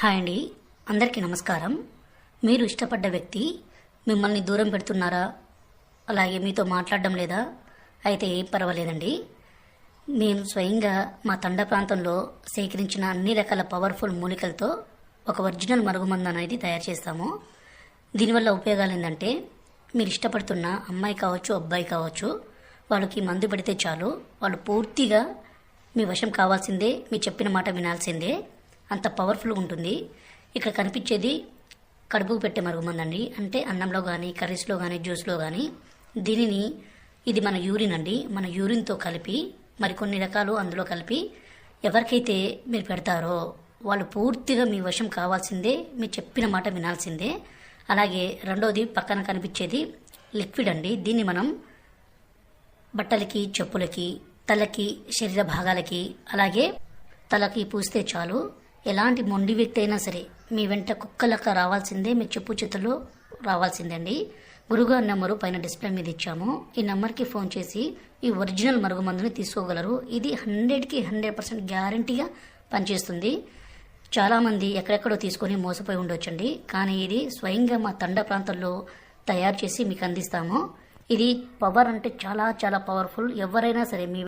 Hi అండి. అందరికీ నమస్కారం. మీరు ఇష్టపడ్డ వ్యక్తి మిమ్మల్ని దూరం పెడుతున్నారా? అలాగే మీతో మాట్లాడడం లేదా? అయితే ఏం పర్వాలేదండి. మేము స్వయంగా మా తండ ప్రాంతంలో సేకరించిన అన్ని రకాల పవర్ఫుల్ మూలికలతో ఒక ఒరిజినల్ మరుగుమందు అనేది తయారు చేస్తాము. దీనివల్ల ఉపయోగాలు ఏంటంటే మీరు ఇష్టపడుతున్న అమ్మాయి కావచ్చు అబ్బాయి కావచ్చు వాళ్ళకి మందు పెడితే చాలు వాళ్ళు పూర్తిగా మీ వశం కావాల్సిందే మీ చెప్పిన మాట వినాల్సిందే అంత పవర్ఫుల్గా ఉంటుంది. ఇక్కడ కనిపించేది కడుపుకు పెట్టే మరుగుమందండి. అంటే అన్నంలో కానీ కర్రీస్లో కానీ జ్యూస్లో కానీ దీనిని ఇది మన యూరిన్ అండి. మన యూరిన్తో కలిపి మరికొన్ని రకాలు అందులో కలిపి ఎవరికైతే మీరు పెడతారో వాళ్ళు పూర్తిగా మీ వశం కావాల్సిందే మీరు చెప్పిన మాట వినాల్సిందే. అలాగే రెండోది పక్కన కనిపించేది లిక్విడ్ అండి. దీన్ని మనం బట్టలకి చెప్పులకి తలకి శరీర భాగాలకి అలాగే తలకి పూస్తే చాలు. ఎలాంటి మొండి వ్యక్తి అయినా సరే మీ వెంట కుక్కలక్క రావాల్సిందే మీ చెప్పు చేతుల్లో రావాల్సిందే అండి గురుగారి నెంబరు పైన డిస్ప్లే మీద ఇచ్చాము. ఈ నెంబర్కి ఫోన్ చేసి ఈ ఒరిజినల్ మరుగుమందుని తీసుకోగలరు. ఇది హండ్రెడ్కి హండ్రెడ్ పర్సెంట్ గ్యారంటీగా పనిచేస్తుంది. చాలామంది ఎక్కడెక్కడో తీసుకొని మోసపోయి ఉండొచ్చండి. కానీ ఇది స్వయంగా మా తండ ప్రాంతంలో తయారు చేసి మీకు అందిస్తాము. ఇది పవర్ అంటే చాలా చాలా పవర్ఫుల్. ఎవరైనా సరే మీ